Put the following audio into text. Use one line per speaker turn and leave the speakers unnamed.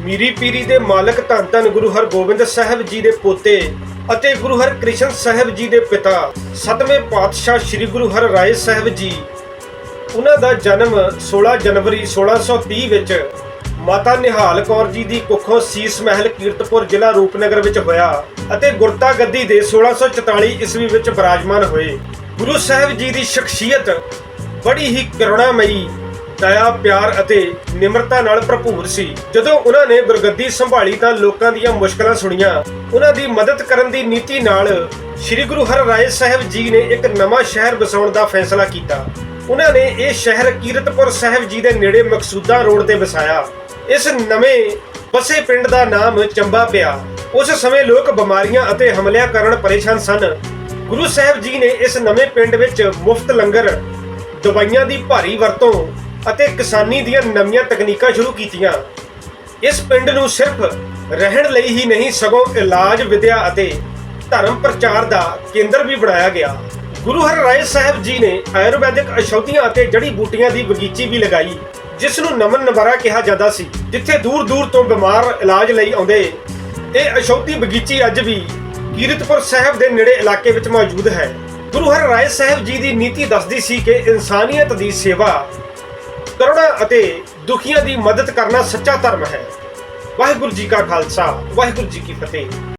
ਮੀਰੀ ਪੀਰੀ ਦੇ ਮਾਲਕ ਧੰਨ ਧੰਨ ਗੁਰੂ ਹਰਗੋਬਿੰਦ ਸਾਹਿਬ ਜੀ ਦੇ ਪੋਤੇ ਅਤੇ ਗੁਰੂ ਹਰਕ੍ਰਿਸ਼ਨ ਸਾਹਿਬ ਜੀ ਦੇ ਪਿਤਾ, ਸਤਵੇਂ ਪਾਤਸ਼ਾਹ ਸ੍ਰੀ ਗੁਰੂ ਹਰਰਾਏ ਸਾਹਿਬ ਜੀ। ਉਹਨਾਂ ਦਾ ਜਨਮ 16 ਜਨਵਰੀ 1630 ਵਿੱਚ ਮਾਤਾ ਨਿਹਾਲ ਕੌਰ ਜੀ ਦੀ ਕੁੱਖੋਂ ਸੀਸ ਮਹਿਲ ਕੀਰਤਪੁਰ ਜ਼ਿਲ੍ਹਾ ਰੂਪਨਗਰ ਵਿੱਚ ਹੋਇਆ ਅਤੇ ਗੁਰਤਾ ਗੱਦੀ ਦੇ 1644 ਈਸਵੀ ਵਿੱਚ ਬਰਾਜਮਾਨ ਹੋਏ। ਗੁਰੂ ਸਾਹਿਬ ਜੀ ਦੀ ਸ਼ਖਸੀਅਤ ਬੜੀ ਹੀ ਕਰੁਣਾਮਈ ਦਇਆ ਪਿਆਰ ਅਤੇ ਨਿਮਰਤਾ ਨਾਲ ਭਰਪੂਰ ਸੀ। ਜਦੋਂ ਉਹਨਾਂ ਨੇ ਗੁਰਗੱਦੀ ਸੰਭਾਲੀ ਤਾਂ ਲੋਕਾਂ ਦੀਆਂ ਮੁਸ਼ਕਲਾਂ ਸੁਣੀਆਂ। ਉਹਨਾਂ ਦੀ ਮਦਦ ਕਰਨ ਦੀ ਨੀਤੀ ਨਾਲ ਸ੍ਰੀ ਗੁਰੂ ਹਰਰਾਏ ਸਾਹਿਬ ਜੀ ਨੇ ਇੱਕ ਨਵਾਂ ਸ਼ਹਿਰ ਵਸਾਉਣ ਦਾ ਫੈਸਲਾ ਕੀਤਾ। ਉਹਨਾਂ ਨੇ ਇਹ ਸ਼ਹਿਰ ਕੀਰਤਪੁਰ ਸਾਹਿਬ ਜੀ ਦੇ ਨੇੜੇ ਮਕਸੂਦਾ ਰੋਡ ਤੇ ਵਸਾਇਆ। ਇਸ ਨਵੇਂ ਬਸੇ ਪਿੰਡ ਦਾ ਨਾਮ ਚੰਬਾ ਪਿਆ। ਉਸ ਸਮੇਂ ਲੋਕ ਬਿਮਾਰੀਆਂ ਅਤੇ ਹਮਲਿਆਂ ਕਾਰਨ ਪਰੇਸ਼ਾਨ ਸਨ। ਗੁਰੂ ਸਾਹਿਬ ਜੀ ਨੇ ਇਸ ਨਵੇਂ ਪਿੰਡ ਵਿੱਚ ਮੁਫਤ ਲੰਗਰ, ਦਵਾਈਆਂ ਦੀ ਭਾਰੀ ਵਰਤੋਂ ਅਤੇ ਕਿਸਾਨੀ ਦੀਆਂ ਨਵੀਆਂ ਤਕਨੀਕਾਂ ਸ਼ੁਰੂ ਕੀਤੀਆਂ। ਇਸ ਪਿੰਡ ਨੂੰ ਸਿਰਫ ਰਹਿਣ ਲਈ ਹੀ ਨਹੀਂ, ਸਗੋਂ ਇਲਾਜ, ਵਿਦਿਆ ਅਤੇ ਧਰਮ ਪ੍ਰਚਾਰ ਦਾ ਕੇਂਦਰ ਵੀ ਬਣਾਇਆ ਗਿਆ। ਗੁਰੂ ਹਰਰਾਏ ਸਾਹਿਬ ਜੀ ਨੇ ਆਯੁਰਵੈਦਿਕ ਔਸ਼ਧੀਆਂ ਅਤੇ ਜੜੀ ਬੂਟੀਆਂ ਦੀ ਬਗੀਚੀ ਵੀ ਲਗਾਈ, ਜਿਸ ਨੂੰ ਨਮਨ ਨਵਾਰਾ ਕਿਹਾ ਜਾਂਦਾ ਸੀ, ਜਿੱਥੇ ਦੂਰ ਦੂਰ ਤੋਂ ਬਿਮਾਰ ਇਲਾਜ ਲਈ ਆਉਂਦੇ। ਇਹ ਅਸ਼ੌਧੀ ਬਗੀਚੀ ਅੱਜ ਵੀ ਕੀਰਤਪੁਰ ਸਾਹਿਬ ਦੇ ਨੇੜੇ ਇਲਾਕੇ ਵਿੱਚ ਮੌਜੂਦ ਹੈ। ਗੁਰੂ ਹਰਰਾਏ ਸਾਹਿਬ ਜੀ ਦੀ ਨੀਤੀ ਦੱਸਦੀ ਸੀ ਕਿ ਇਨਸਾਨੀਅਤ ਦੀ ਸੇਵਾ ਕਰੁਣਾ ਅਤੇ ਦੁਖੀਆਂ ਦੀ ਮਦਦ ਕਰਨਾ ਸੱਚਾ ਧਰਮ ਹੈ। ਵਾਹਿਗੁਰੂ ਜੀ ਕਾ ਖਾਲਸਾ, ਵਾਹਿਗੁਰੂ ਜੀ ਕੀ ਫਤਿਹ।